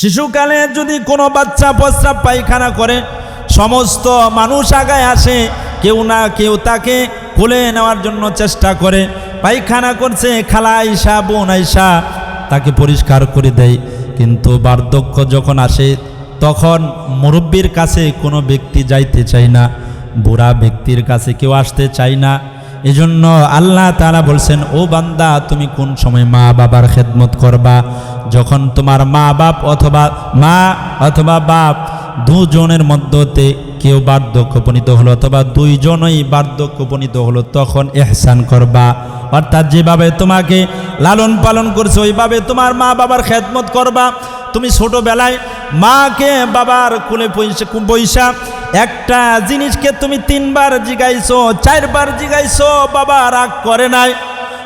শিশুকালে যদি কোনো বাচ্চা প্রস্রাব পায়খানা করে, সমস্ত মানুষ আগায় আসে, কেউ না কেউ তাকে কোলে নেওয়ার জন্য চেষ্টা করে। পায়খানা করছে খালা আইসা বোন আইসা তাকে পরিষ্কার করে দেয়। কিন্তু বার্ধক্য যখন আসে, তখন মুরব্বীর কাছে কোনো ব্যক্তি যাইতে চায় না, বুড়া ব্যক্তির কাছে কেউ আসতে চায় না। এজন্য আল্লাহ তারা বলছেন, ও বান্দা, তুমি কোন সময় মা বাবার খেদমত করবা? যখন তোমার মা বাপ অথবা মা অথবা বাপ দুজনের মধ্যতে কেউ বার্ধক্য বার্ধক্যপনীত হলো অথবা দুইজনই বার্ধক্য বার্ধক্যপনীত হলো, তখন এহসান করবা। অর্থাৎ যেভাবে তোমাকে লালন পালন করছে, ওইভাবে তোমার মা বাবার খেদমত করবা। তুমি ছোটোবেলায় মাকে বাবার কুলে পয়সা বৈশা একটা জিনিসকে তুমি তিনবার জিগাইছো, চারবার জিগাইছো, বাবা রাগ করে নাই।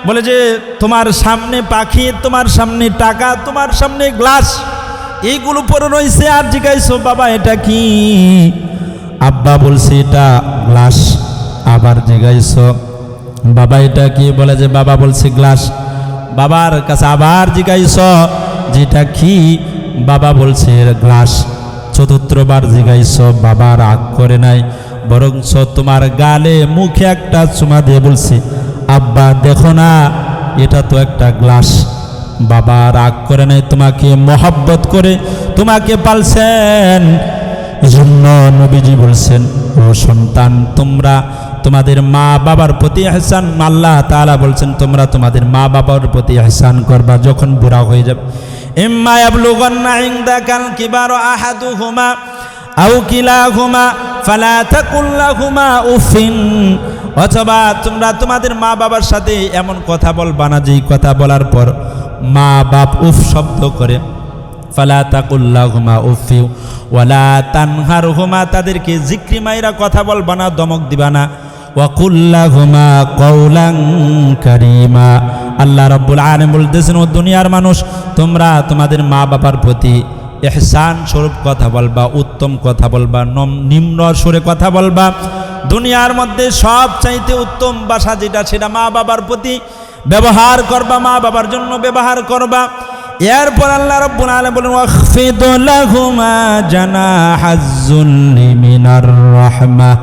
বলে যে, তোমার সামনে পাখি, তোমার সামনে টাকা, তোমার সামনে গ্লাস, এইগুলো পরে রয়েছে আর জিগাইছো, বাবা, এটা কি? আব্বা বলছে, এটা গ্লাস, আবার জিগাইছো। বাবা এটা কি বলে যে, বাবা বলছে গ্লাস, বাবার কাছে আবার জিগাইছ। যেটা কি? বাবা বলছে গ্লাস। চতুর্থবার জিগাইছ বাবা রাগ করে নাই বরঞ্চ তোমার গালে মুখে একটা চুমা দিয়ে বলছি, আব্বা, দেখো না, এটা তো একটা গ্লাস। বাবা রাগ করে নাই তোমাকে, মহব্বত করে তোমাকে পালছেন। এজন্য নবীজি বলছেন, ও সন্তান, তোমরা তোমাদের মা বাবার প্রতি এহসান, আল্লাহ তাআলা বলছেন, তোমরা তোমাদের মা বাবার প্রতি এহসান করবা যখন বুড়া হয়ে যাবে। ইম্মা ইয়াবলুগান্না ইনদাকাল কিবারু আহাদুহুমা আও কিলাহুমা ফালা তাকুল লাহুমা উফিন অথবা তোমরা তোমাদের মা বাবার সাথে এমন কথা বলবা না, যেই কথা বলার পর মা বাপ উফ শব্দ করে। ফালা তাকুল্লাহুমা উফিউ ওয়ালা তানহারহুমা, তাদেরকে জিক্রি মাইরা কথা বলবা না, দমক দিবা না। ওয়াকুল্লাহুমা কৌলাং কারিমা। আল্লাহ রব্বুল আলম বলতেছেন, ও দুনিয়ার মানুষ, তোমরা তোমাদের মা বাবার প্রতি এহসান স্বরূপ কথা বলবা, উত্তম কথা বলবা, নম, নিম্ন সুরে কথা বলবা। দুনিয়ার মধ্যে সব চাইতে উত্তম ভাষা যেটা, সেটা মা বাবার প্রতি ব্যবহার করবা মা বাবার জন্য ব্যবহার করবা। এরপর আল্লাহ রব্বুল আলামিন বলেন, ওয়াখফিদ লাহুমা মিনার রাহমাহ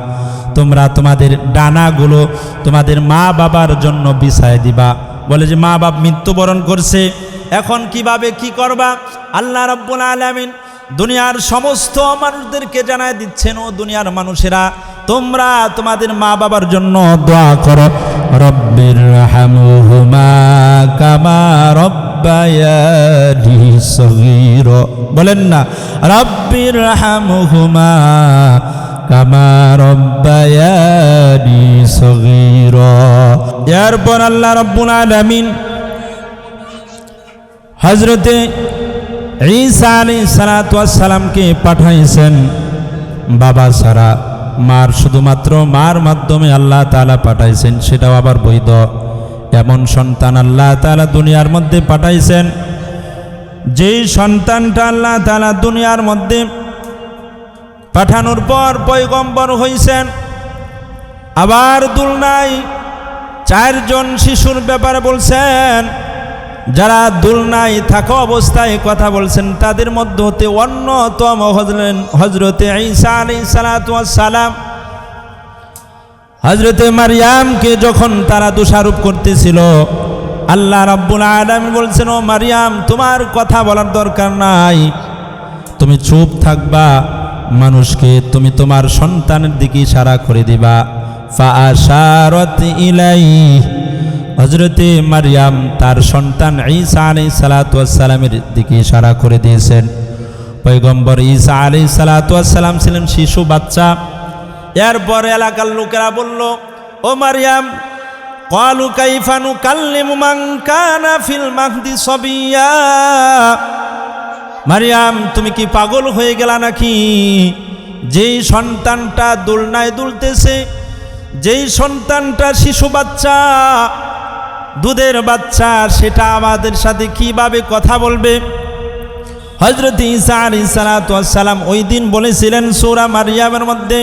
তোমরা তোমাদের ডানাগুলো তোমাদের মা বাবার জন্য বিছায় দিবা। বলে যে, মা বাপ মৃত্যুবরণ করছে, এখন কীভাবে কি করবা? আল্লাহ রব্বুল আলামিন দুনিয়ার সমস্ত মানুষদেরকে জানায় দিচ্ছেন, ও দুনিয়ার মানুষেরা, তোমরা তোমাদের মা বাবার জন্য দোয়া করো। রব্বির বলেন না, রব্বির হামুহুমা কামা এরপর আল্লাহ রব্বুল আলামিন হজরতে ঈসা পাঠাইছেন, বাবা সারা মার শুধুমাত্র মার মাধ্যমে আল্লাহ তালা পাঠাইছেন, সেটাও আবার বৈধ। এমন সন্তান আল্লাহ তালা দুনিয়ার মধ্যে পাঠাইছেন, যেই সন্তানটা আল্লাহ তালা দুনিয়ার মধ্যে পাঠানোর পর পয়গম্বর হইছেন। আবার দুলনাই চারজন শিশুর ব্যাপারে বলছেন, যারা দুলনায় থাকা অবস্থায় কথা বলছেন, তাদের মধ্যে হতে অন্যতম হজলেন হজরতে ঈসা আলী সালাম। হজরতে মারিয়ামকে যখন তারা দোষারোপ করতেছিল, আল্লাহ রাব্বুল আলম বলছেন, ও মারিয়াম, তোমার কথা বলার দরকার নাই। তুমি চুপ থাকবা। মানুষকে তুমি তোমার সন্তানের দিকে ইশারা করে দিবা। ফা ইলাই হজরতে মারিয়াম তার সন্তান ঈসা আলি সালাতামের দিকে ইশারা করে দিয়েছেন। পৈগম্বর ঈসা আলি সালাতাম ছিলেন শিশু, বাচ্চা। এরপর এলাকার লোকেরা বলল, ও মারিয়াম কালু কাইফানু কাল্লিমু মান কানা ফিল মাহদি সবিয়া। মারিয়াম, তুমি কি পাগল হয়ে গেলা নাকি? যেই সন্তানটা দোলনায় দুলতেছে, যেই সন্তানটা শিশু বাচ্চা, দুধের বাচ্চা, সেটা আমাদের সাথে কীভাবে কথা বলবে? হজরত ইসা আলি সালাতাম ওই দিন বলেছিলেন, সৌরা মারিয়ামের মধ্যে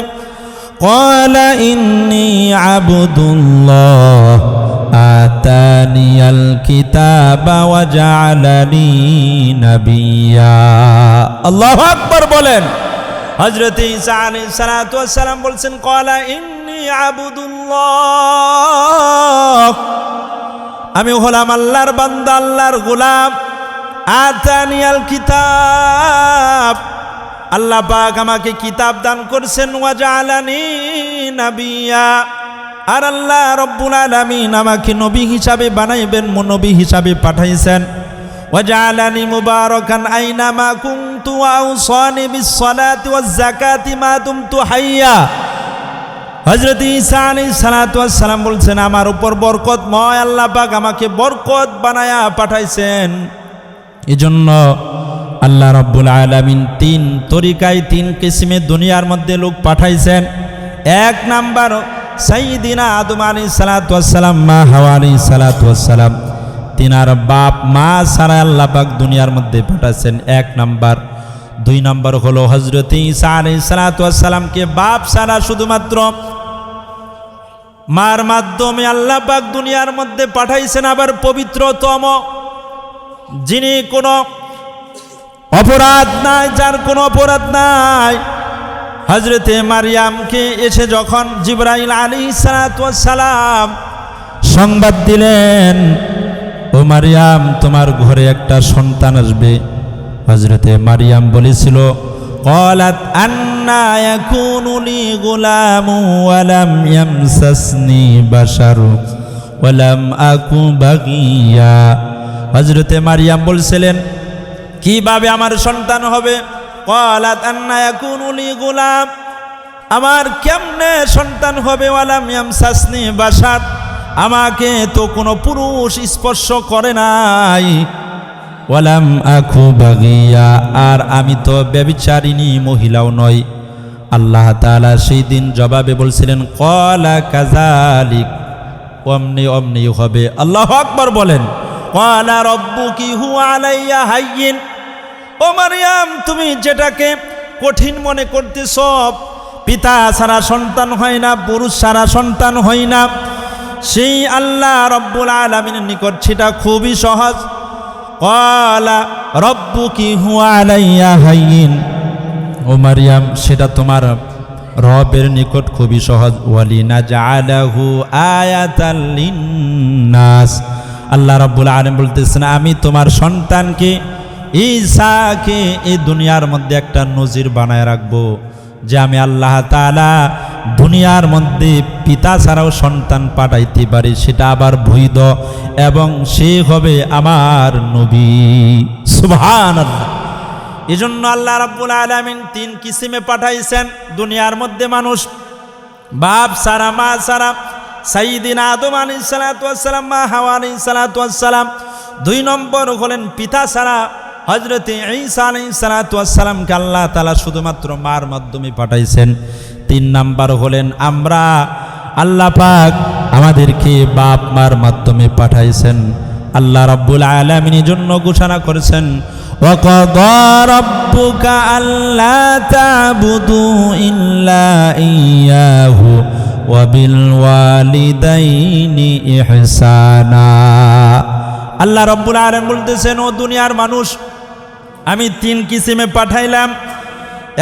কলা ইন্নি আবুদুল্লাহ। الله آتاني الكتاب وجعلني نبيا আল্লাহ আকবর বলেন হজরত ঈসা আলী সালাম বলছেন কলা ইন্নি আবুদুল্লাহ আমি হলাম আল্লাহর বান্দা আল্লাহর গোলাম আতানিয়াল কিতাব আল্লাহ পাক আমাকে কিতাব দান করছেন ওয়াজালানি নাবিয়া আর আল্লাহ রব্বুল আলামিন আমাকে নবী হিসাবে বানাইবেন নবী হিসাবে পাঠাইছেন। আইনামা কুনতু আউসানি বিস সালাতি ওয়াজ যাকাতি মা দুমতু হাইয়া। হজরত ঈসা আলী সালাম বলছেন, আমার উপর বরকত ময় আল্লাহ আমাকে বরকত বানায়া পাঠাইছেন। এজন্য আল্লাহ রব্বুল আলামিন তিন তরিকায় তিন কিসিমে দুনিয়ার মধ্যে লোক পাঠাইছেন। এক নাম্বার সাইদিনা আদম আলী সালাতাম মা হাওয়া আলী সালাতাম তিনার বাপ, মা সারা আল্লাহ পাক দুনিয়ার মধ্যে পাঠাইছেন এক নাম্বার। দুই নম্বর হলো হজরত ঈসা আলী সালাতামকে বাপ সারা শুধুমাত্র মার মাধ্যমে আল্লাহ পাক দুনিয়ার মধ্যে পাঠাইছেন আবার পবিত্রতম। যিনি কোনো অপরাধ নাই, যার কোনো অপরাধ নাই হজরতে মারিয়ামকে এসে যখন জিব্রাইল আলী সালাম সংবাদ দিলেন, ও মারিয়াম, তোমার ঘরে একটা সন্তান আসবে। হজরতে মারিয়াম বলেছিল গোলাম আকু হজরতে মারিয়াম বলছিলেন, কীভাবে আমার সন্তান হবে? কলাত আন্না ইয়াকুনু লি গুলাম আমার কেমনে সন্তান হবে ওয়ালাম ইয়ামসাসনি বাসার আমাকে তো কোনো পুরুষ স্পর্শ করে নাই। ওয়ালাম আখু বাগিয়া, আর আমি তো ব্যবিচারিণী মহিলাও নই। আল্লাহ তাআলা সেই দিন জবাবে বলছিলেন কলা কাজালিক অমনি অমনি হবে। আল্লাহ আকবর বলেন কলা রব্বু কি হু আলাইয়া হাইয়িন। ও মারিয়াম, তুমি যেটাকে কঠিন মনে করতেছ, পিতা সারা সন্তান হয় না, পুরুষ সারা সন্তান হয় না। সেই আল্লাহ রব্বুল আলমিনের নিকট সেটা খুবই সহজ। কলা রব্বু কি হুয়া আলাইয়া হাইয়িন। ও মারিয়াম, সেটা তোমার রবের নিকট খুবই সহজ। ওয়ালিনা জালাহু আয়াতাল লিন্নাস। আল্লাহ রাব্বুল আলামিন বলতেছেন, আমি তোমার সন্তানকে ঈসাকে এই দুনিয়ার মধ্যে একটা নজির বানায় রাখব যে আমি আল্লাহ তাআলা দুনিয়ার মধ্যে পিতা ছাড়াও সন্তান পাঠাইতে পারি, সেটা আবার বৈধ এবং সে হবে আমার নবী। সুবহানাল্লাহ। এজন্য আল্লাহ রাব্বুল আলামিন তিন কিসিমে পাঠাইছেন, দুনিয়ার মধ্যে মানুষ, বাপ সারা মা সারা সাইদিন আদম আলী সালাতাম মা হাওয়া আলী সালাতাম দুই নম্বর হলেন পিতা সারা হজরতে ঈসা সালাতামকে আল্লাহ তালা শুধুমাত্র মার মাধ্যমে পাঠাইছেন। তিন নাম্বার হলেন, আমরা আল্লাহ পাক আমাদেরকে বাপ মার মাধ্যমে পাঠাইছেন। আল্লাহ রব্বুল আলমিনী জন্য ঘোষণা করেছেন আল্লাহ রব্বুল আলম বলতেছেন, ও দুনিয়ার মানুষ আমি তিন কিসিমে পাঠাইলাম।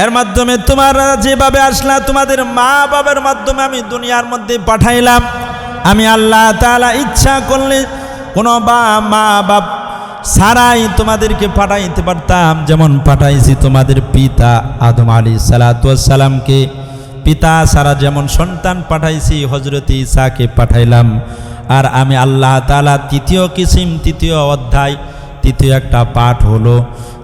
এর মাধ্যমে তোমরা যেভাবে আসলা, তোমাদের মা বাবার মাধ্যমে আমি দুনিয়ার মধ্যে পাঠাইলাম। আমি আল্লাহ তাআলা ইচ্ছা করলে কোনো বা মা বাপ সারাই তোমাদেরকে পাঠাইতে পারতাম, যেমন পাঠাইছি তোমাদের পিতা আদম আলী সালাতামকে পিতা সারা যেমন সন্তান পাঠাইছি হজরত ইসাকে পাঠাইলাম। আর আমি আল্লাহ তালা তৃতীয় কিসিম, তৃতীয় অধ্যায় তৃতীয় একটা পাঠ হলো,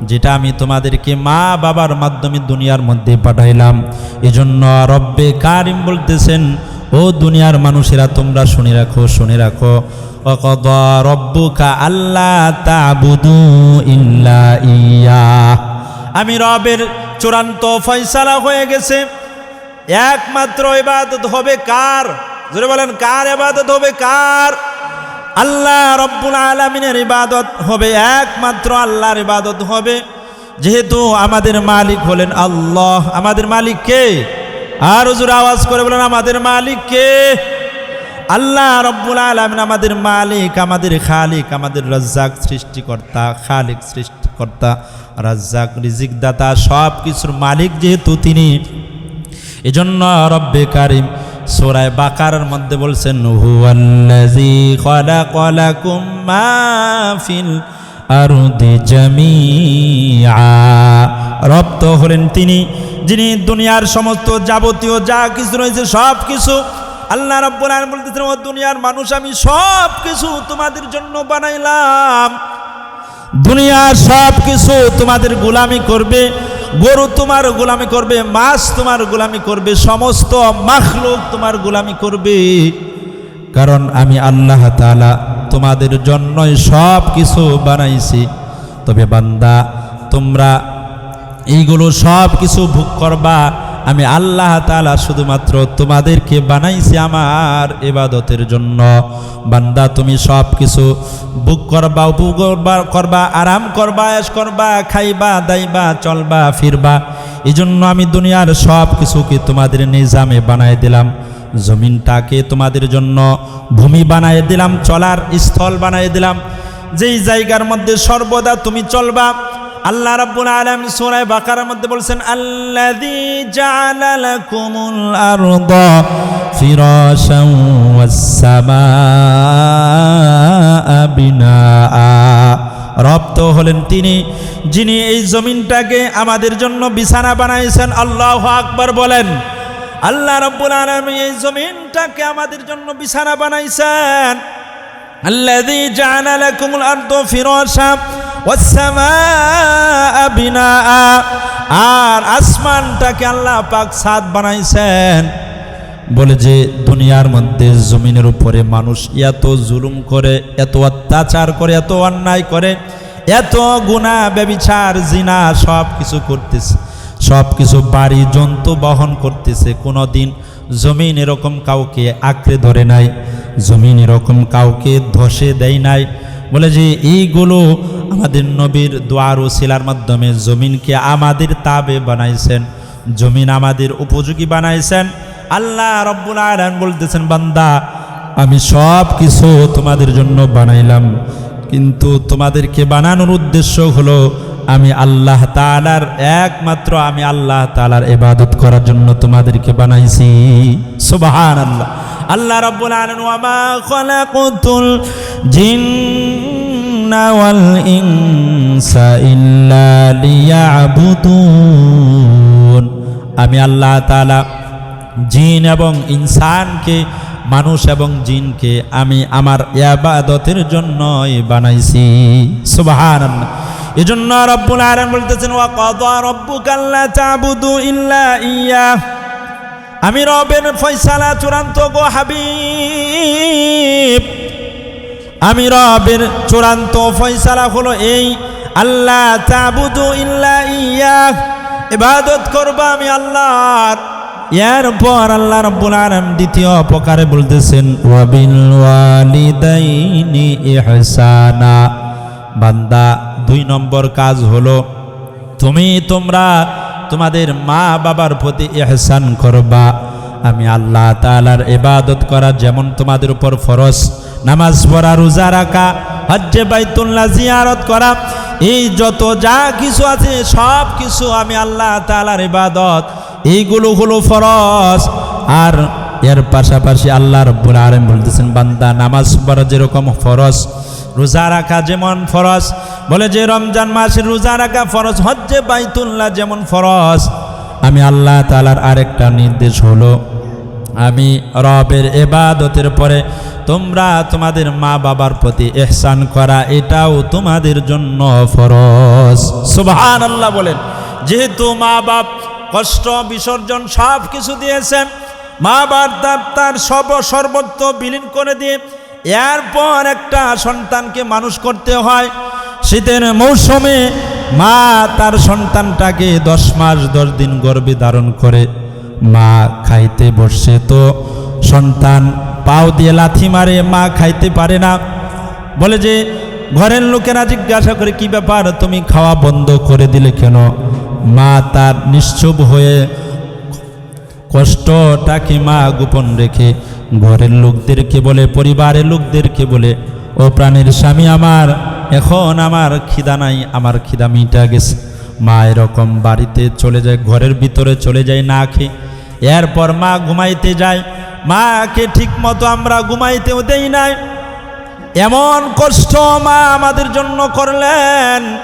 যেটা আমি তোমাদেরকে মা বাবার মাধ্যমে দুনিয়ার মধ্যে পাঠাইলাম। এজন্য রব্বে কারিম বলতেছেন, ও দুনিয়ার মানুষেরা, তোমরা শুনে রাখো শুনে রাখো। অকদ রব্বুকা আল্লাহ তাবুদু ইল্লা ইয়া আমি রবের চূড়ান্ত ফয়সালা হয়ে গেছে। একমাত্র এবাদত হবে কার? বলেন, কার এবাদত হবে কার? আল্লাহ রব্বুল আলমিনের ইবাদত হবে, একমাত্র আল্লাহর ইবাদত হবে। যেহেতু আমাদের মালিক হলেন আল্লাহ। আমাদের মালিক কে? আর হুজুর আওয়াজ করে বলেন, আমাদের মালিক কে? আল্লাহ রব্বুল আলমিন আমাদের মালিক, আমাদের খালিক, আমাদের রজ্জাক সৃষ্টিকর্তা, খালিক সৃষ্টিকর্তা, রাজ্জাক রিজিক দাতা সব কিছুর মালিক যেহেতু তিনি। এজন্য রব্বে কারিম সোরায় বাকার মধ্যে বলছেন হুয়াল্লাজি খলাকালাকুম মা ফিল আরদি জামিআ। রব তো হলেন তিনি, যিনি দুনিয়ার সমস্ত যাবতীয় যা কিছু রয়েছে সব কিছু আল্লাহ রব্বুল আলামিন বলতেছেন, ও দুনিয়ার মানুষ, আমি সব কিছু তোমাদের জন্য বানাইলাম। দুনিয়ার সব কিছু তোমাদের গোলামি করবে গরু তোমার গোলামি করবে, মাছ তোমার গোলামি করবে, সমস্ত মাখলুক তোমার গোলামি করবে। কারণ আমি আল্লাহ তালা তোমাদের জন্যই সব কিছু বানাইছি। তবে বান্দা, তোমরা এইগুলো সব কিছু ভোগ করবা আমি আল্লাহ তাআলা শুধুমাত্র তোমাদেরকে বানাইছি আমার এবাদতের জন্য। বান্দা, তুমি সব কিছু বুক করবা, উপভোগ করবা করবা, আরাম করবা এস করবা, খাইবা, দাইবা, চলবা, ফিরবা। এই জন্য আমি দুনিয়ার সব কিছুকে তোমাদের নিজামে বানাই দিলাম। জমিনটাকে তোমাদের জন্য ভূমি বানাই দিলাম, চলার স্থল বানাই দিলাম। যেই জায়গার মধ্যে সর্বদা তুমি চলবা আল্লাহ রাব্বুল আলামিন সূরা বাকারার মধ্যে বলছেন, আল্লাযী জাআলা লাকুমুল আরদা ফিরাশান ওয়াস সামাআ বিনাআ। রব তো হলেন তিনি, যিনি এই জমিনটাকে আমাদের জন্য বিছানা বানাইছেন। আল্লাহ আকবার বলেন, আল্লাহ রাব্বুল আলামিন এই জমিনটাকে আমাদের জন্য বিছানা বানাইছেন। আল্লাযী জাআলা লাকুমুল আরদা ফিরাশান আর আসমানটাকে আল্লাহ পাক সাদ বানাইছেন। বলে যে, দুনিয়ার মধ্যে জমিনের উপরে মানুষ এত জুলুম করে, এত অত্যাচার করে, এত অন্যায় করে, এত গুণা ব্যবিচার, জিনা সব কিছু করতেছে। সব কিছু বাড়ি, জন্তু বহন করতেছে। কোনো দিন জমিন এরকম কাউকে আঁকড়ে ধরে নাই, জমিন এরকম কাউকে ধসে দেয় নাই। বলে যে, এইগুলো আমাদের নবীর দোয়ার ও শিলার মাধ্যমে জমিনকে আমাদের তাবে বানাইছেন, জমিন আমাদের উপযোগী বানাইছেন। আল্লাহ রব্বুল আলামিন বলতেছেন, বান্দা, আমি সব কিছু তোমাদের জন্য বানাইলাম। কিন্তু তোমাদেরকে বানানোর উদ্দেশ্য হলো আমি আল্লাহ তালার একমাত্র আমি আল্লাহ তালার এবাদত করার জন্য তোমাদেরকে বানাইছি। সুবহান আল্লাহ আল্লাহ রাব্বুল আলামিন ওয়া মা খালাকুতুল জিন্না ওয়াল ইনসা ইল্লা লিয়াবুদুন। আমি আল্লাহ তাআলা জিন এবং ইনসানকে মানুষ এবং জিনকে আমি আমার ইয়াবাদতের জন্যই বানাইছি। সুবহানাল্লাহ। এজন্য রব্বুল আলামিন বলতেছেন ওয়া কাদা রাব্বুকা আল্লা তা'বুদু ইল্লা ইয়্যাহ আমি রবের ফয়সালা চূড়ান্ত গো হাবিব। আমি রবের চূড়ান্ত ফয়সালা হলো এই আল্লাহ তা'বুদু ইল্লা ইয়্যাহ ইবাদত করবা আমি আল্লাহর এরপর আল্লাহ রব্বুল আলামিন দ্বিতীয় প্রকারে বলতেছেন ওয়াবিল ওয়ালিদাইনি ইহসানা। বান্দা দুই নম্বর কাজ হলো তুমি তোমরা তোমাদের মা বাবার প্রতি ইহসান করবা। আমি আল্লাহ তাআলার ইবাদত করা যেমন তোমাদের উপর ফরজ। নামাজ পড়া রোজা রাখা হজ্জে বাইতুল্লাহ জিয়ারত করা এই যত যা কিছু আছে সব কিছু আমি আল্লাহ তাআলার ইবাদত। এইগুলো হলো ফরজ। আর এর পাশাপাশি আল্লাহ রব্বুল আলামিন বলতেছেন, বান্দা নামাজ পড়া যেরকম ফরজ, রোজা রাখা যেমন ফরজ, বলে যে রমজান মাসের রোজা রাখা ফরজ, হজ্জে বাইতুল্লাহ যেমন ফরজ। আমি আল্লাহ তালার আরেকটা নির্দেশ হলো, আমি রবের এবাদতের পরে তোমরা তোমাদের মা বাবার প্রতি এহসান করা, এটাও তোমাদের জন্য ফরজ। সুবহান আল্লাহ বলেন, যেহেতু মা বাপ কষ্ট, বিসর্জন সব কিছু দিয়েছেন। মা বাপ তার তার সব সর্বত্র বিলীন করে দিয়ে এরপর একটা সন্তানকে মানুষ করতে হয়। শীতের মৌসুমে মা তার সন্তানটাকে দশ মাস, দশ দিন গর্বে ধারণ করে মা খাইতে বসছে তো সন্তান পাও দিয়ে লাথি মারে, মা খাইতে পারে না। বলে যে, ঘরের লোকেরা জিজ্ঞাসা করে, কি ব্যাপার? তুমি খাওয়া বন্ধ করে দিলে কেন? মা তার নিশ্চুপ হয়ে কষ্টটাকে মা গোপন রেখে ঘরের লোকদেরকে বলে, পরিবারের লোকদেরকে বলে, ও প্রাণীর স্বামী আমার, এখন আমার খিদা নাই, আমার খিদা মিটা গেছে। মা এরকম বাড়িতে চলে যায়, ঘরের ভিতরে চলে যায়, না খেয়ে। এরপর মা ঘুমাইতে যায়। মাকে ঠিক মতো আমরা ঘুমাইতেও দেই নাই। এমন কষ্ট মা আমাদের জন্য করলেন।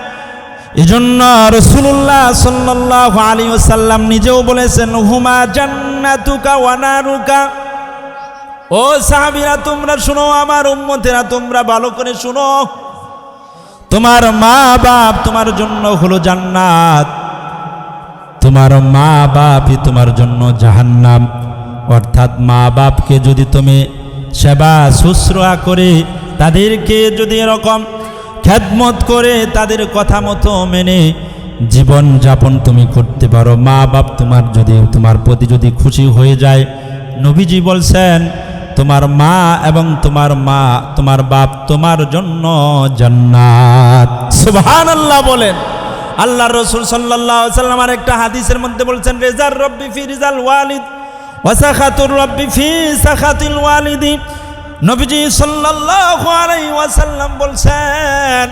এজন্য রসুল্লাহ সাল্লাহ আলী সাল্লাম নিজেও বলেছেন, হুমা জান্নাতুকা ওয়ানারুকা ও সাহাবিরা, তোমরা শুনো, আমার উম্মতেরা, তোমরা ভালো করে শুনো। তোমার মা বাপ তোমার জন্য হলো জান্নাত। তোমার মা বাপই তোমার জন্য জাহান্নাম। অর্থাৎ মা বাপকে যদি তুমি সেবা শুশ্রূষা করে, তাদেরকে যদি এরকম খ্যাদমত করে তাদের কথা মতো মেনে জীবন যাপন তুমি করতে পারো। মা বাপ তোমার যদি, তোমার প্রতি যদি খুশি হয়ে যায়, নবীজি বলছেন, তোমার মা এবং তোমার মা, তোমার বাপ তোমার জন্য জান্নাত। সুবহানাল্লাহ বলেন। আল্লাহ রসুল সাল্লাহ সাল্লাম আর একটা হাদিসের মধ্যে বলছেন, রেজার রব্বি ফি রিজাল ওয়ালিদ ওয়াসাখাতুর রব্বি ফি সাখাতিল ওয়ালিদি। নবীজি ওয়াসাল্লাম বলছেন,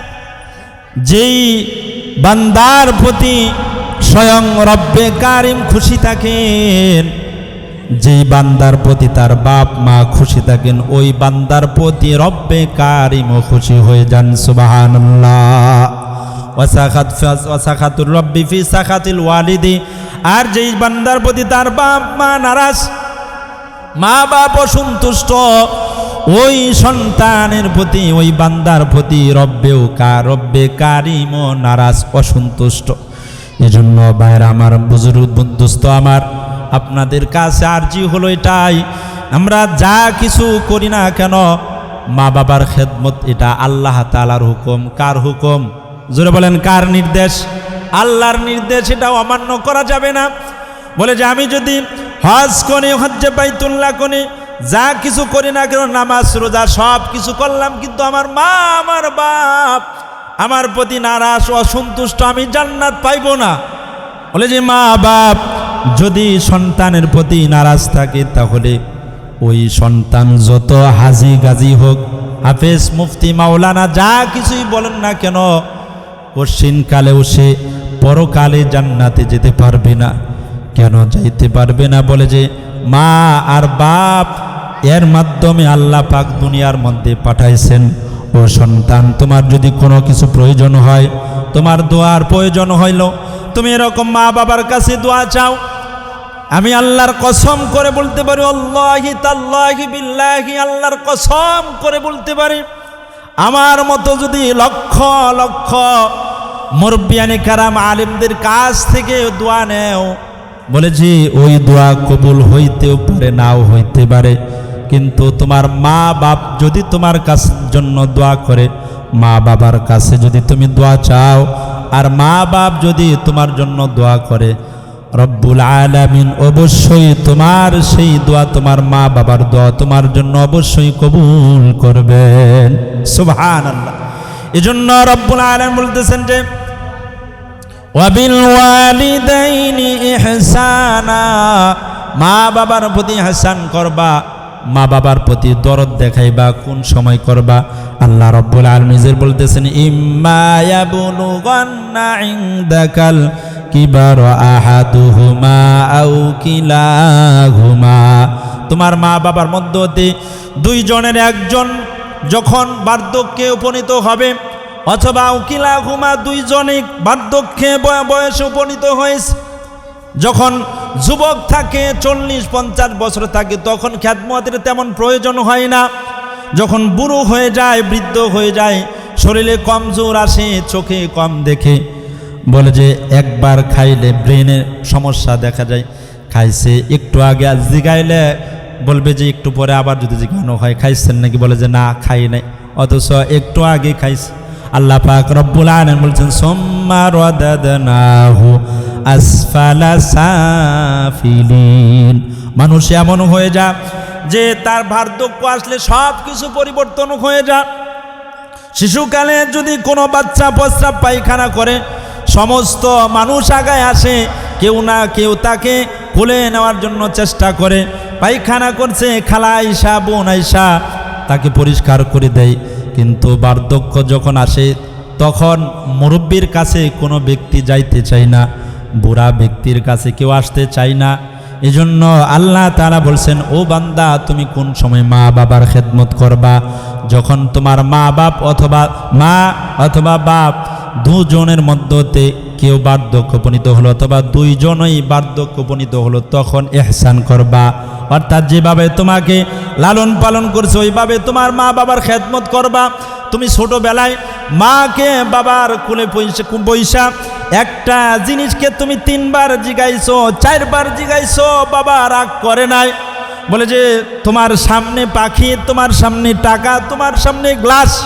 যেই বান্দার প্রতি স্বয়ং রব্বে কারিম খুশি থাকেন, যেই বান্দার প্রতি তার বাপ মা খুশি থাকেন, ওই বান্দার প্রতি রব্বে কারিমও খুশি হয়ে যান সাখাতিল ওয়ালিদি। আর যেই বান্দার প্রতি তার বাপ মা নারাজ, মা বাপ অসন্তুষ্ট ওই সন্তানের প্রতি, ওই বান্দার প্রতি রব্বেও কা, রব্বে কারিম নারাজ, অসন্তুষ্ট। এজন্য বাইরে আমার বুজুর্গ বন্ধুস্ত আমার, আপনাদের কাছে আর্জি হলো এটাই, আমরা যা কিছু করি না কেন মা বাবার খেদমত এটা আল্লাহ তালার হুকুম। কার হুকুম? জোরে বলেন, কার নির্দেশ? আল্লাহর নির্দেশ এটা অমান্য করা যাবে না। বলে যে আমি যদি হজ করি, হজ্জে বাইতুল্লাহ করি যা কিছু করি না কেন, নামাজ, রোজা, সব কিছু করলাম, কিন্তু আমার মা, আমার বাপ আমার প্রতি নারাজ, অসন্তুষ্ট, আমি জান্নাত পাইব না। বলে যে, মা, বাপ, যদি সন্তানের প্রতি নারাজ থাকে, তাহলে ওই সন্তান যত হাজি গাজি হোক, হাফেজ, মুফতি, মাওলানা, যা কিছুই বলেন না কেন কশিনকালেও সে পরকালে জান্নাতে যেতে পারবে না। কেন যাইতে পারবে না? বলে যে মা আর বাপ এর মাধ্যমে আল্লাহ পাক দুনিয়ার মধ্যে পাঠাইছেন। ও সন্তান, তোমার যদি কোনো কিছু প্রয়োজন হয়, তোমার দোয়ার প্রয়োজন হইল, তুমি এরকম মা বাবার কাছে দোয়া চাও। আমি আল্লাহর কসম করে বলতে পারি, আল্লাহি তাল্লাহি বিল্লাহি আল্লাহর কসম করে বলতে পারি। আমার মতো যদি লক্ষ লক্ষ মুরব্বিয়ানি কারাম আলিমদের কাছ থেকে দোয়া নেও বলেছি ওই দোয়া কবুল হইতেও পারে, নাও হইতে পারে। কিন্তু তোমার মা বাপ যদি তোমার কাছ জন্য দোয়া করে, মা বাবার কাছে যদি তুমি দোয়া চাও, আর মা বাপ যদি তোমার জন্য দোয়া করে, রব্বুল আলামিন অবশ্যই তোমার সেই দোয়া, তোমার মা বাবার দোয়া তোমার জন্য অবশ্যই কবুল করবেন। সুবহানাল্লাহ। এজন্য রব্বুল আলামিন বলতেছেন যে ওয়াবিল ওয়ালিদাইনি ইহসানা। মা বাবার প্রতি হাসান করবা, মা বাবার প্রতি দরদ দেখাইবা, কোন সময় করবা? আল্লাহ রব্বুল আলম নিজের বলতেছেন, ইম্মা ইয়াবলুগান্না ইনদাকাল কিবার আহাদুহুমা আও কিলাহুমা। তোমার মা বাবার মধ্য হতে দুইজনের একজন যখন বার্ধক্যে উপনীত হবে অথবা উকিলা হুমা দুইজনে বার্ধক্যে বয়- বয়সে উপনীত হয়েছে। যখন যুবক থাকে, চল্লিশ, পঞ্চাশ বছর থাকে, তখন খ্যাতমতের তেমন প্রয়োজন হয় না। যখন বুড়ো হয়ে যায়, বৃদ্ধ হয়ে যায়, শরীরে কমজোর আসে, চোখে কম দেখে। বলে যে, একবার খাইলে ব্রেনের সমস্যা দেখা যায়। খাইছে একটু আগে আর জিগাইলে। বলবে যে, একটু পরে আবার যদি জিগানো হয়, খাইছেন নাকি? বলে যে, না, খাই নাই। অথচ একটু আগে খাইছে। আল্লাহ পাক রব্বুল আলামিন বলছেন, সুম্মা রাদাদনাহু আসফালা সাফিলিন। মানুষ এমন হয়ে যা, যে তার বার্ধক্য আসলে সব কিছু পরিবর্তন হয়ে যা। শিশুকালে যদি কোনো বাচ্চা প্রস্রাব পায়খানা করে, সমস্ত মানুষ আগায় আসে, কেউ না কেউ তাকে খুলে নেওয়ার জন্য চেষ্টা করে, পায়খানা করছে, খালা আইসা বোন আইসা তাকে পরিষ্কার করে দেয়। কিন্তু বার্ধক্য যখন আসে, তখন মুরব্বীর কাছে কোনো ব্যক্তি যাইতে চায় না, বুড়া ব্যক্তির কাছে কেউ আসতে চায় না। এজন্য আল্লাহ তারা বলছেন, ও বান্দা, তুমি কোন সময় মা বাবার খেদমত করবা? যখন তোমার মা বাপ অথবা মা অথবা বাপ দুজনের মধ্যতে কেউ বার্ধক্য বার্ধক্যপনীত হলো অথবা দুইজনই বার্ধক্য বার্ধক্যপনীত হলো, তখন এহসান করবা। অর্থাৎ যেভাবে তোমাকে লালন পালন করছে, ওইভাবে তোমার মা বাবার খেদমত করবা। তুমি ছোটোবেলায় মাকে বাবার কুলে পয়সা একটা জিনিসকে তুমি তিনবার জিগাইছো, চারবার জিগাইছো, বাবা রাগ করে নাই। বলে যে, তোমার সামনে পাখি, তোমার সামনে টাকা, তোমার সামনে গ্লাস।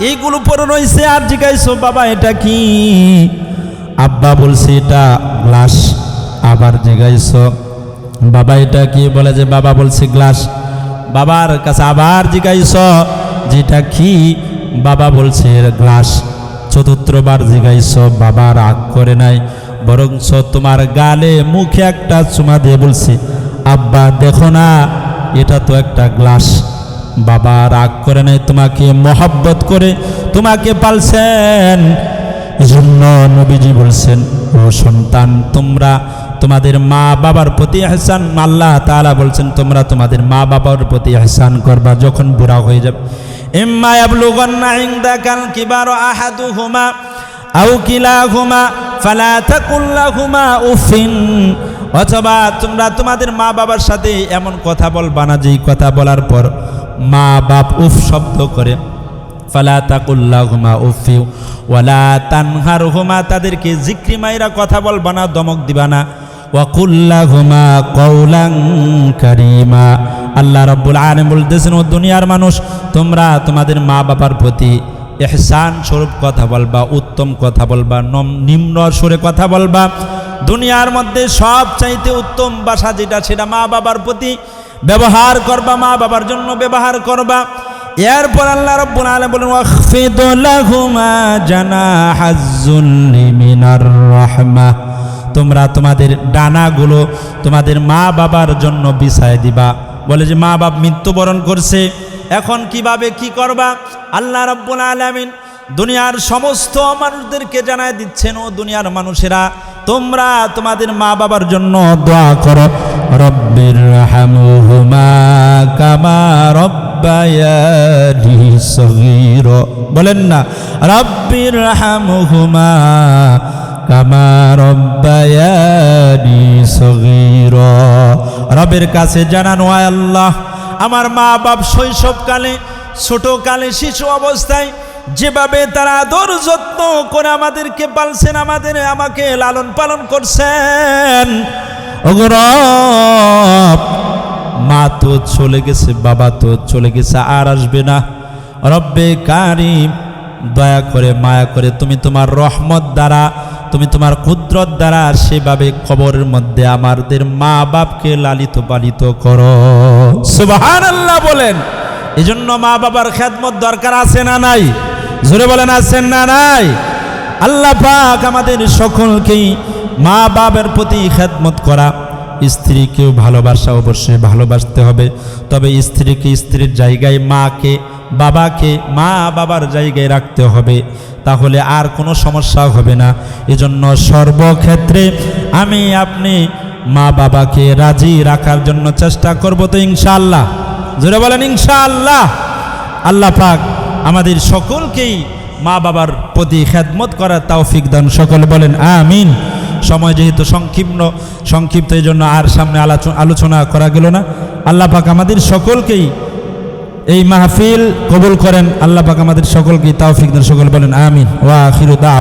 এইগুলো পরে রয়েছে, আর জিগাইছো বাবা, এটা কি? আব্বা বলছে, এটা গ্লাস। আবার জিগাইছো বাবা, এটা কি? বলে যে, বাবা বলছে গ্লাস। বাবার কাছে আবার জিগাইছ যেটা কি? বাবা বলছে গ্লাস। চতুর্থবার জিগাইছ বাবা, রাগ করে নাই? বরঞ্চ তোমার গালে মুখে একটা চুমা দিয়ে বলছে, আব্বা, দেখো না, এটা তো একটা গ্লাস। বাবা রাগ করে নাই, তোমাকে মহব্বত করে, তোমাকে পালছেন। এজন্য নবীজি বলছেন, ও সন্তান, তোমরা তোমাদের মা বাবার প্রতি এহসান। আল্লাহ তাআলা বলছেন, তোমরা তোমাদের মা বাবার প্রতি এহসান করবা, যখন বুড়া হয়ে যাবে। ইম্মা ইয়াবলুগান্না ইনদাকাল কিবারু আহাদুহুমা আও কিলাহুমা ফালা তাকুল লাহুমা উফিন অথবা তোমরা তোমাদের মা বাবার সাথে এমন কথা বলবা না, যেই কথা বলার পর মা বাপ উফ শব্দ করে। ফালা তাকুল্লাহুমা উফিউ ওয়ালা তানহারহুমা, তাদেরকে জিক্রি মাইরা কথা বলবা না, দমক দিবা না। ওয়াকুল্লাহুমা কৌলাং কারিমা। আল্লাহ রব্বুল আলম বলতেছেন, ও দুনিয়ার মানুষ, তোমরা তোমাদের মা বাবার প্রতি এহসান স্বরূপ কথা বলবা, উত্তম কথা বলবা, নম, নিম্ন সুরে কথা বলবা। দুনিয়ার মধ্যে সব চাইতে উত্তম ভাষা যেটা, সেটা মা বাবার প্রতি ব্যবহার করবা, মা বাবার জন্য ব্যবহার করবা। এরপর আল্লাহ রব্বুল আলামিন বলেন, ওয়াখফিদ লাহুমা জানাহাজ্জুল্লি মিনার রাহমা। তোমরা তোমাদের ডানাগুলো তোমাদের মা বাবার জন্য বিছায় দিবা। বলে যে, মা বাপ মৃত্যুবরণ করছে, এখন কীভাবে কি করবা? আল্লাহ রব্বুল আলামিন দুনিয়ার সমস্ত মানুষদেরকে জানায় দিচ্ছেন, ও দুনিয়ার মানুষেরা, তোমরা তোমাদের মা বাবার জন্য দোয়া করো। রব্বির হামুহুমা কামা রব্বায়ানি সগীর। বলেন না, রব্বির হামুহুমা কামা রব্বায়ানি সগীর। রবের কাছে জানানো হয় আল্লাহ, আমার মা বাপ শৈশবকালে, ছোটকালে, শিশু অবস্থায় যেভাবে তারা আদর যত্ন করে আমাদেরকে পালছেন, আমাদের আমাকে লালন পালন করছেন। মা তো চলে গেছে, বাবা তো চলে গেছে, আর আসবে না। রব্বে কারিম, দয়া করে, মায়া করে, তুমি তোমার রহমত দ্বারা, তুমি তোমার কুদরত দ্বারা সেভাবে খবরের মধ্যে আমাদের মা বাপকে লালিত পালিত করো। সুবাহান আল্লাহ বলেন। এজন্য মা বাবার খেদমত দরকার আছে না নাই? জোরে বলেন, আছেন না নাই? আল্লাহ পাক আমাদের সকলকেই মা বাবার প্রতি খেদমত করা স্ত্রীকেও ভালোবাসা অবশ্যই ভালোবাসতে হবে। তবে স্ত্রীকে স্ত্রীর জায়গায় মাকে, বাবাকে, মা বাবার জায়গায় রাখতে হবে। তাহলে আর কোনো সমস্যা হবে না। এজন্য সর্বক্ষেত্রে আমি আপনি মা বাবাকে রাজি রাখার জন্য চেষ্টা করব তো ইনশাআল্লাহ। জোরে বলেন, ইনশাআল্লাহ। আল্লাহ পাক আমাদের সকলকেই মা বাবার প্রতি খেদমত করার তাওফিক দান। সকলে বলেন, আমিন। সময় যেহেতু সংক্ষিপ্ত সংক্ষিপ্ত এই জন্য আর সামনে আলোচনা করা গেল না। আল্লাহ পাক আমাদের সকলকেই এই মাহফিল কবুল করেন। আল্লাহ পাক আমাদের সকলকেই তাওফিক দান। সকলে বলেন, আমিন। ওয়া আখিরু দা